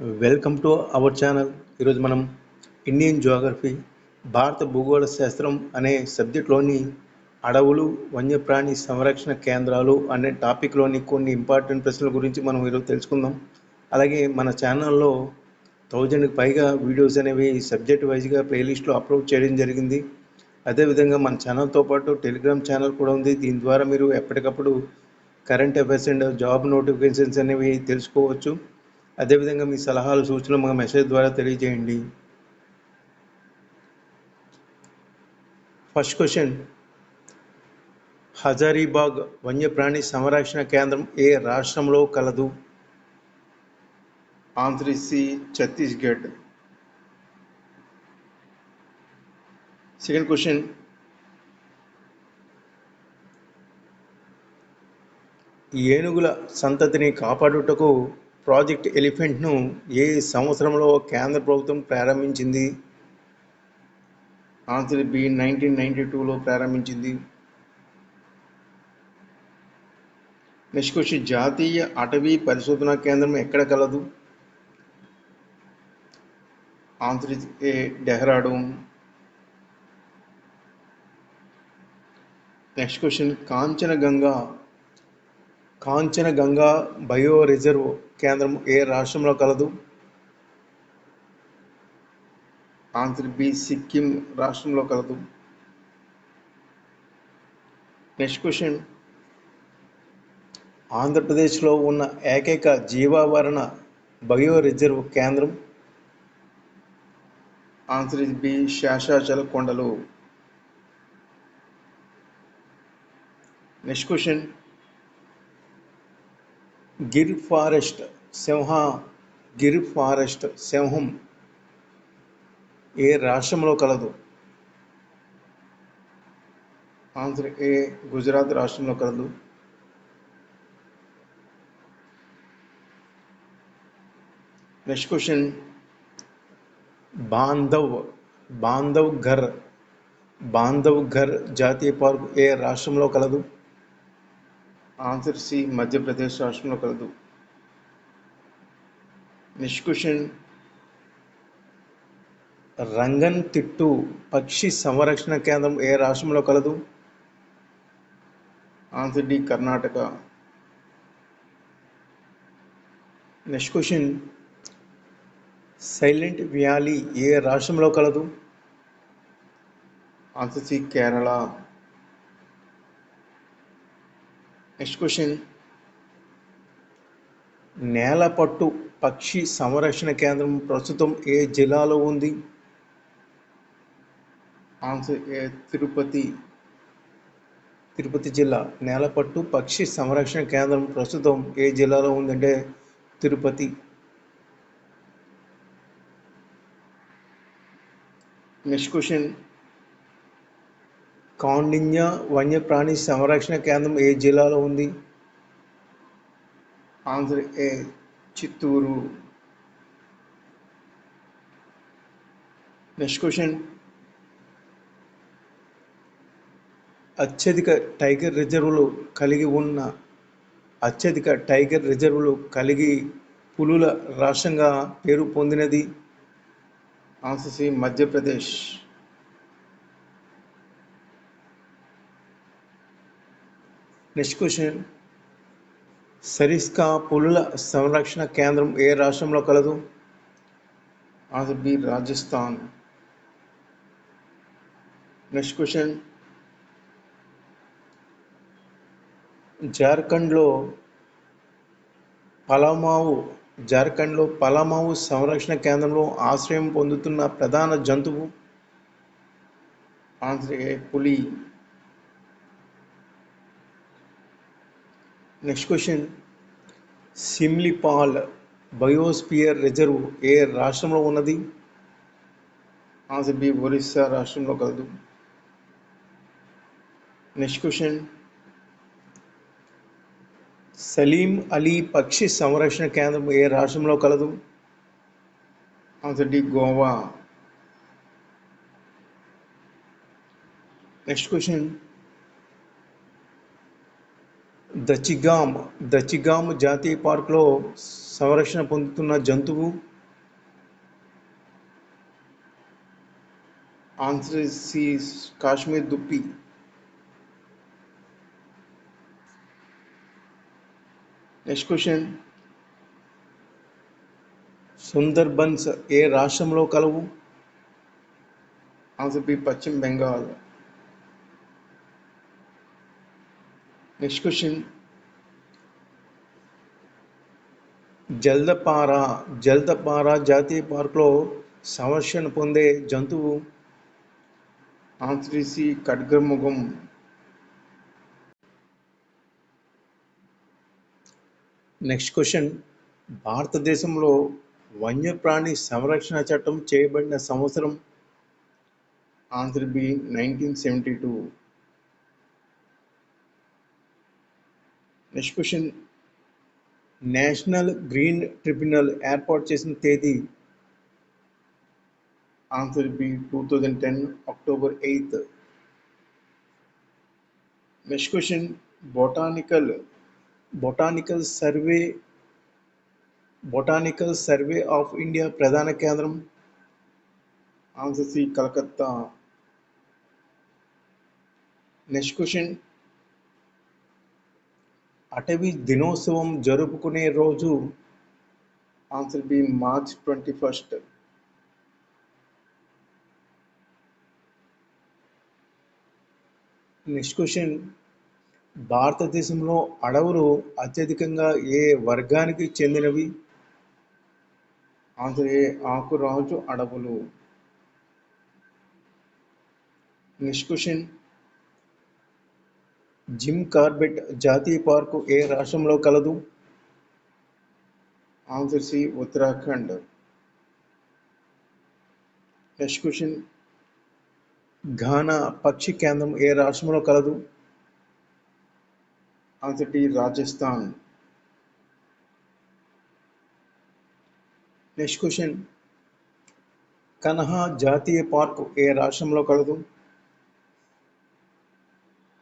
Welcome to our channel. ఈరోజు మనం Indian Geography భారత భూగోళ శాస్త్రం అనే సబ్జెక్ట్లోని అడవులు వన్యప్రాణి సంరక్షణ కేంద్రాలు అనే టాపిక్లోని కొన్ని ఇంపార్టెంట్ ప్రశ్నల గురించి మనం ఈరోజు తెలుసుకుందాం. అలాగే మన ఛానల్లో థౌజండ్కి పైగా వీడియోస్ అనేవి సబ్జెక్ట్ వైజ్గా ప్లేలిస్ట్లో అప్లోడ్ చేయడం జరిగింది. అదేవిధంగా మన ఛానల్తో పాటు టెలిగ్రామ్ ఛానల్ కూడా ఉంది. దీని ద్వారా మీరు ఎప్పటికప్పుడు current affairs and job notifications అనేవి తెలుసుకోవచ్చు. అదేవిధంగా మీ సలహాలు సూచనలు మా మెసేజ్ ద్వారా తెలియజేయండి. ఫస్ట్ క్వశ్చన్ హజారీబాగ్ వన్యప్రాణి సంరక్షణ కేంద్రం ఏ రాష్ట్రంలో కలదు? Andhra C Chhattisgarh second question ఏనుగుల సంతతిని కాపాడుటకు ప్రాజెక్ట్ ఎలిఫెంట్ను ఏ సంవత్సరంలో కేంద్ర ప్రభుత్వం ప్రారంభించింది? ఆన్సర్ బి నైన్టీన్ నైన్టీ టూలో ప్రారంభించింది. నెక్స్ట్ క్వశ్చన్ జాతీయ అటవీ పరిశోధనా కేంద్రం ఎక్కడ కలదు? Answer A Dehradun. Next question Kanchanganga Kanchanganga bio reserve కేంద్రం ఏ రాష్ట్రంలో కలదు? ఆన్సర్ బి సిక్కిం రాష్ట్రంలో కలదు. Next question. ఆంధ్రప్రదేశ్లో ఉన్న ఏకైక జీవావరణ బయో రిజర్వ్ కేంద్రం? ఆన్సర్ ఇస్ బి శేషాచల కొండలు. Next question. గిర్ ఫారెస్ట్ సింహ గిర్ ఫారెస్ట్ సింహం ఏ రాష్ట్రంలో కలదు? ఆన్సర్ ఏ గుజరాత్ రాష్ట్రంలో కలదు. Next question. బాంధవ్ Bandhavgarh Bandhavgarh జాతీయ పార్క్ ఏ రాష్ట్రంలో కలదు? ఆన్సర్ సి మధ్యప్రదేశ్ రాష్ట్రంలో కలదు. Next question. రంగన్ తిట్టు పక్షి సంరక్షణ కేంద్రం ఏ రాష్ట్రంలో కలదు? Answer D Karnataka. Next question. Silent valley ఏ రాష్ట్రంలో కలదు? Answer C Kerala. Next question Nelapattu పక్షి సంరక్షణ కేంద్రం ప్రస్తుతం ఏ జిల్లాలో ఉంది? ఆన్సర్ ఏ తిరుపతి. తిరుపతి జిల్లా. నేలపట్టు పక్షి సంరక్షణ కేంద్రం ప్రస్తుతం ఏ జిల్లాలో ఉందంటే తిరుపతి. నెక్స్ట్ క్వశ్చన్ కౌండిన్య వన్యప్రాణి సంరక్షణ కేంద్రం ఏ జిల్లాలో ఉంది? Andhra A Chittoor. Next question. అత్యధిక టైగర్ రిజర్వులు కలిగి ఉన్న అత్యధిక టైగర్ రిజర్వులు కలిగి పులుల రాష్ట్రంగా పేరు పొందినది? Answer C Madhya Pradesh. Next question Sariska పులుల సంరక్షణ కేంద్రం ఏ రాష్ట్రంలో కలదు? Answer B Rajasthan next question జార్ఖండ్లో పలమావు జార్ఖండ్లో పలమావు సంరక్షణ కేంద్రంలో ఆశ్రయం పొందుతున్న ప్రధాన జంతువు? ఆన్సర్ ఏ పులి. Next question Similipal biosphere reserve ఏ రాష్ట్రంలో ఉన్నది? ఆన్సర్ బి ఒరిస్సా రాష్ట్రంలో కలదు నెక్స్ట్ క్వశ్చన్ సలీం అలీ పక్షి సంరక్షణ కేంద్రం ఏ రాష్ట్రంలో కలదు? Answer D Goa. Next question Dachigam Dachigam జాతీయ పార్క్లో సంరక్షణ పొందుతున్న జంతువు ఆన్సర్ సి కాశ్మీర్ దుప్పి. నెక్స్ట్ క్వశ్చన్ సుందర్బన్స్ ఏ రాష్ట్రంలో కలవు? Answer B Paschim Bengal. Next question Jaldapara Jaldapara జాతీయ పార్కులో సంరక్షణ పొందే జంతువు ఆంత్రిసి సి ఖడ్గమృగం. Next question. భారతదేశంలో వన్యప్రాణి సంరక్షణ చట్టం చేయబడిన సంవత్సరం answer B nineteen seventy two. Next question. National green tribunal ఏర్పాటు చేసిన తేదీ? Answer B two thousand ten October eighth. Next question. Botanical botanical survey botanical survey of India ప్రధాన కేంద్రం? Answer C Calcutta. Next question. అటవీ దినోత్సవం జరుపుకునే రోజు answer B March twenty first. Next question. భారతదేశంలో అడవులు అత్యధికంగా ఏ వర్గానికి చెందినవి? ఆన్సర్ ఏ ఆకురాజు అడవులు. Next question. జిమ్ కార్బెట్ జాతీయ పార్కు ఏ రాష్ట్రంలో కలదు? Answer C Uttarakhand. Next question. Ghana పక్షి కేంద్రం ఏ రాష్ట్రంలో కలదు? Answer D Rajasthan. Next question. Kanha జాతీయ పార్కు ఏ రాష్ట్రంలో కలదు?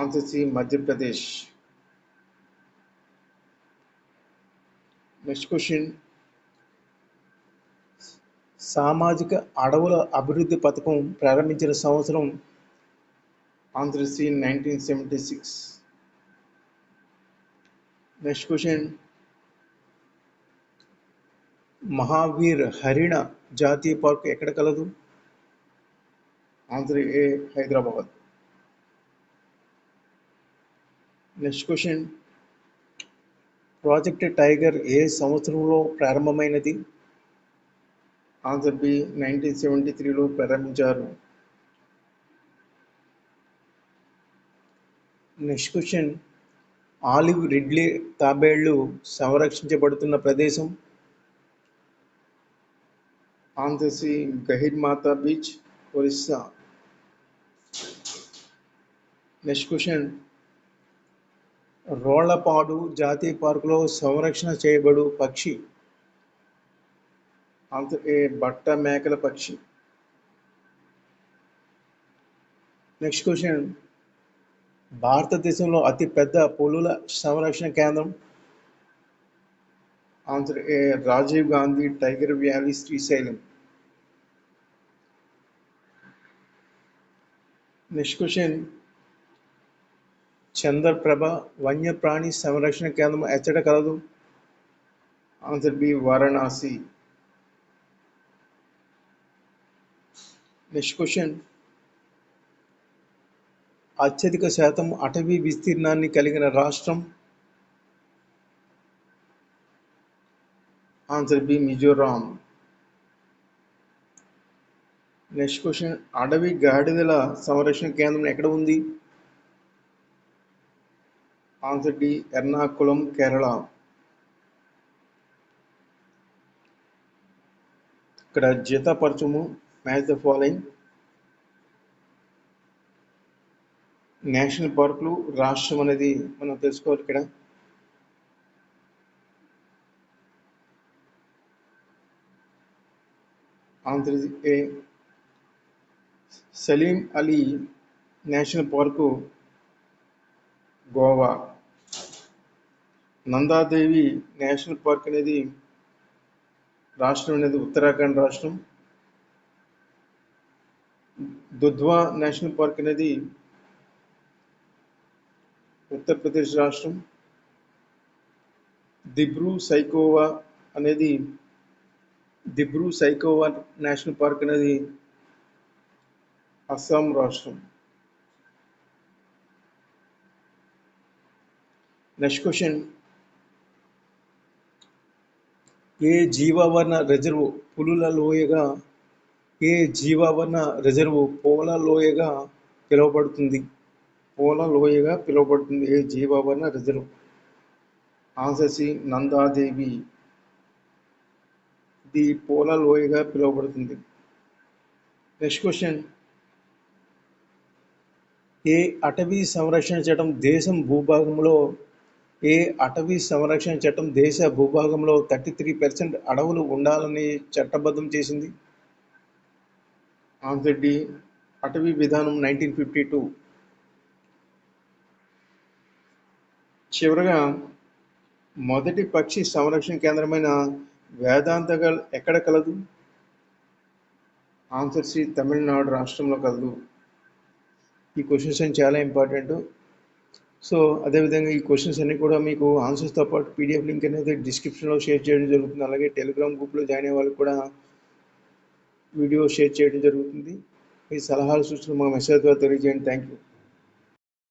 Answer C Madhya Pradesh. Next question సామాజిక అడవుల అభివృద్ధి పథకం ప్రారంభించిన సంవత్సరం answer C nineteen seventy six next question Mahavir Harina జాతీయ పార్క్ ఎక్కడ కలదు? Answer A Hyderabad? Next question project tiger ఏ సంవత్సరంలో ప్రారంభమైనది? ఆన్సర్ బి నైన్టీన్ సెవెంటీ త్రీలో ప్రారంభించారు. నెక్స్ట్ క్వశ్చన్ ఆలివ్ రిడ్లీ తాబేళ్ళు సంరక్షించబడుతున్న ప్రదేశం? Answer C Gahirmatha beach Orissa. Next question Rollapadu జాతీయ పార్కులో సంరక్షణ చేయబడు పక్షి. అంత ఏ బట్ట మేకల పక్షి. నెక్స్ట్ క్వశ్చన్ భారతదేశంలో అతి పెద్ద పులుల సంరక్షణ కేంద్రం? Answer A Rajiv Gandhi tiger valley Srisailam. Next question Chandraprabha వన్యప్రాణి సంరక్షణ కేంద్రం ఎచ్చట కలదు. Answer B Varanasi. Next question. అత్యధిక శాతం అటవీ విస్తీర్ణాన్ని కలిగిన రాష్ట్రం? Answer B Mizoram. Next question. అడవి గాడిదల సంరక్షణ కేంద్రం ఎక్కడ ఉంది? Answer D Ernakulam Kerala. ఇక్కడ జతపరచము మ్యాచ్ ద ఫాలోయింగ్. నేషనల్ పార్కులు రాష్ట్రం అనేది మనం తెలుసుకోవాలి ఇక్కడ. Answer A Salim Ali national park Goa. Nanda Devi national park అనేది రాష్ట్రం అనేది ఉత్తరాఖండ్ రాష్ట్రం. దుధ్వా నేషనల్ పార్క్ అనేది ఉత్తరప్రదేశ్ రాష్ట్రం. దిబ్రూ సైకోవా అనేది దిబ్రూ సైకోవా నేషనల్ పార్క్ అనేది అస్సాం రాష్ట్రం. Next question. ఏ జీవావరణ రిజర్వ్ పులుల లోయగా ఏ జీవావరణ రిజర్వ్ పోల లోయగా పిలువబడుతుంది. పోల లోయగా పిలువబడుతుంది. ఏ జీవావరణ రిజర్వ్? Answer C Nandadevi. ఇది పోల లోయగా పిలువబడుతుంది. Next question. ఏ అటవీ సంరక్షణ చట్టం దేశం భూభాగంలో ఏ అటవీ సంరక్షణ చట్టం దేశ భూభాగంలో థర్టీ త్రీ పర్సెంట్ అడవులు ఉండాలని చట్టబద్ధం చేసింది? ఆన్సర్ డి అటవీ విధానం నైన్టీన్ ఫిఫ్టీ టూ. చివరగా మొదటి పక్షి సంరక్షణ కేంద్రమైన వేదాంతగల్ ఎక్కడ కలదు? ఆన్సర్ సి తమిళనాడు రాష్ట్రంలో కలదు. ఈ క్వశ్చన్స్ చాలా ఇంపార్టెంట్. సో అదేవిధంగా ఈ క్వశ్చన్స్ అన్ని కూడా మీకు ఆన్సర్స్తో పాటు పీడిఎఫ్ లింక్ అనేది డిస్క్రిప్షన్లో షేర్ చేయడం జరుగుతుంది. అలాగే టెలిగ్రామ్ గ్రూప్లో జాయిన్ అయ్యే వాళ్ళకి కూడా వీడియో షేర్ చేయడం జరుగుతుంది. మీ సలహాలు సూచనలు మా మెసేజ్ ద్వారా తెలియజేయండి. Thank you